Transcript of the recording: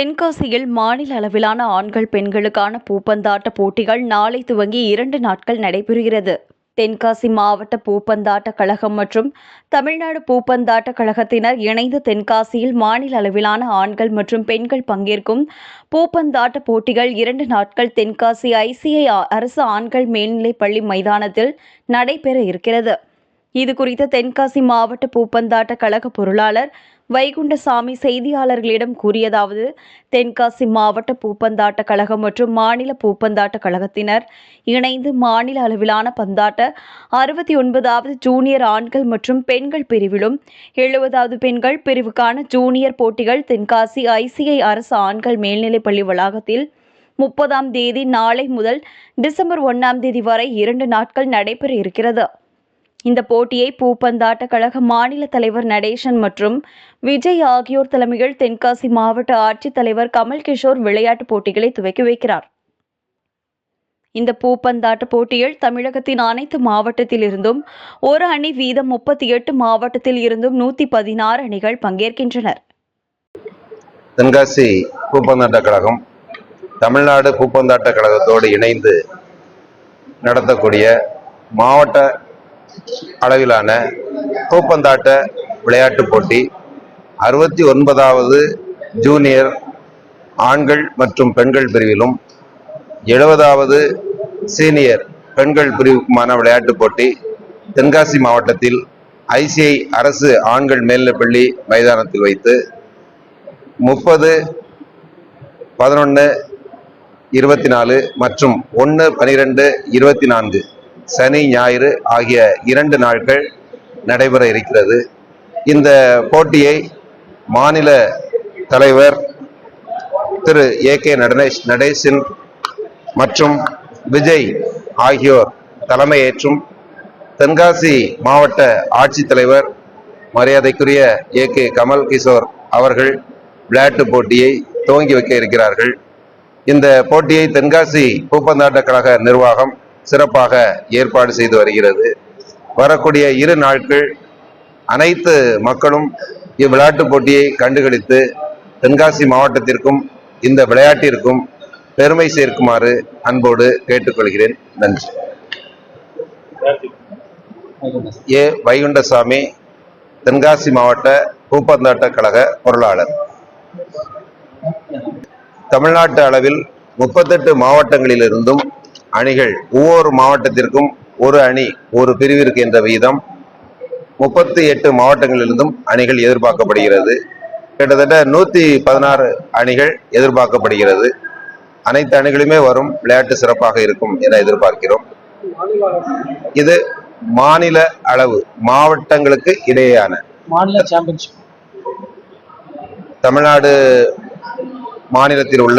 தென்காசியில் மாநில அளவிலான ஆண்கள் பெண்களுக்கான பூப்பந்தாட்ட போட்டிகள் நாளை துவங்கி இரண்டு நாட்கள் நடைபெறுகிறது. தென்காசி மாவட்ட பூப்பந்தாட்ட கழகம் மற்றும் தமிழ்நாடு பூப்பந்தாட்ட கழகத்தினர் இணைந்து தென்காசியில் மாநில அளவிலான ஆண்கள் மற்றும் பெண்கள் பங்கேற்கும் பூப்பந்தாட்ட போட்டிகள் இரண்டு நாட்கள் தென்காசி ஐசிஐ அரசு ஆண்கள் மேல்நிலைப் பள்ளி மைதானத்தில் நடைபெற இருக்கிறது. இது குறித்து தென்காசி மாவட்ட பூப்பந்தாட்ட கழக பொருளாளர் வைகுண்டசாமி செய்தியாளர்களிடம் கூறியதாவது தென்காசி மாவட்ட பூப்பந்தாட்ட கழகம் மற்றும் மாநில பூப்பந்தாட்ட கழகத்தினர் இணைந்து மாநில அளவிலான பந்தாட்ட அறுபத்தி ஒன்பதாவது ஜூனியர் ஆண்கள் மற்றும் பெண்கள் பிரிவிலும் எழுபதாவது பெண்கள் பிரிவுக்கான ஜூனியர் போட்டிகள் தென்காசி ஐசிஐ அரசு ஆண்கள் மேல்நிலைப்பள்ளி வளாகத்தில் முப்பதாம் தேதி நாளை முதல் டிசம்பர் ஒன்றாம் தேதி வரை இரண்டு நாட்கள் நடைபெற இருக்கிறது. இந்த போட்டியை பூப்பந்தாட்ட கழக மாநில தலைவர் நடேசன் மற்றும் விஜய் ஆகியோர் தலைமையில் தென்காசி மாவட்ட ஆட்சித்தலைவர் கமல் கிஷோர் விளையாட்டுப் போட்டிகளை துவக்கி வைக்கிறார். இந்த பூப்பந்தாட்ட போட்டியில் தமிழகத்தின் அனைத்து மாவட்டத்தில் இருந்தும் ஒரு அணி வீதம் முப்பத்தி எட்டு மாவட்டத்தில் இருந்தும் நூத்தி பதினாறு அணிகள் பங்கேற்கின்றனர். தென்காசி பூப்பந்தாட்ட கழகம் தமிழ்நாடு பூப்பந்தாட்ட கழகத்தோடு இணைந்து நடத்தக்கூடிய மாவட்ட அளவிலான பூப்பந்தாட்ட விளையாட்டுப் போட்டி அறுபத்தி ஒன்பதாவது ஜூனியர் ஆண்கள் மற்றும் பெண்கள் பிரிவிலும் எழுபதாவது சீனியர் பெண்கள் பிரிவுக்குமான விளையாட்டுப் போட்டி தென்காசி மாவட்டத்தில் ஐசிஐ அரசு ஆண்கள் மேல்நிலைப்பள்ளி மைதானத்தில் வைத்து முப்பது பதினொன்று இருபத்தி நாலு மற்றும் ஒன்று பனிரெண்டு இருபத்தி நான்கு சனி ஞாயிறு ஆகிய இரண்டு நாட்கள் நடைபெற இருக்கிறது. இந்த போட்டியை மாநில தலைவர் திரு. ஏ. கே. நடனேஷ் நடேசன் மற்றும் விஜய் ஆகியோர் தலைமையேற்றும் தென்காசி மாவட்ட ஆட்சித்தலைவர் மரியாதைக்குரிய ஏ. கே. கமல் கிஷோர் அவர்கள் விளையாட்டு போட்டியை துவங்கி வைக்க இருக்கிறார்கள். இந்த போட்டியை தென்காசி பூப்பந்தாட்ட கழக நிர்வாகம் சிறப்பாக ஏற்பாடு செய்து வருகிறது. வரக்கூடிய இரு நாட்கள் அனைத்து மக்களும் இவ்விளையாட்டுப் போட்டியை கண்டுகளித்து தென்காசி மாவட்டத்திற்கும் இந்த விளையாட்டிற்கும் பெருமை சேர்க்குமாறு அன்போடு கேட்டுக்கொள்கிறேன். நன்றி. ஏ. வைகுண்டசாமி தென்காசி மாவட்ட பூப்பந்தாட்ட கழக பொருளாளர். தமிழ்நாட்டு அளவில் முப்பத்தெட்டு மாவட்டங்களிலிருந்தும் அணிகள் ஒவ்வொரு மாவட்டத்திற்கும் ஒரு அணி ஒரு பிரிவிற்கு என்ற விகிதம் முப்பத்தி எட்டு மாவட்டங்களிலிருந்தும் அணிகள் எதிர்பார்க்கப்படுகிறது. கிட்டத்தட்ட நூத்தி பதினாறு அணிகள் எதிர்பார்க்கப்படுகிறது. அனைத்து அணிகளுமே வரும் விளையாட்டு சிறப்பாக இருக்கும் என எதிர்பார்க்கிறோம். இது மாநில அளவு மாவட்டங்களுக்கு இடையேயான. மாநில சாம்பியன்ஷிப் தமிழ்நாடு மாநிலத்தில் உள்ள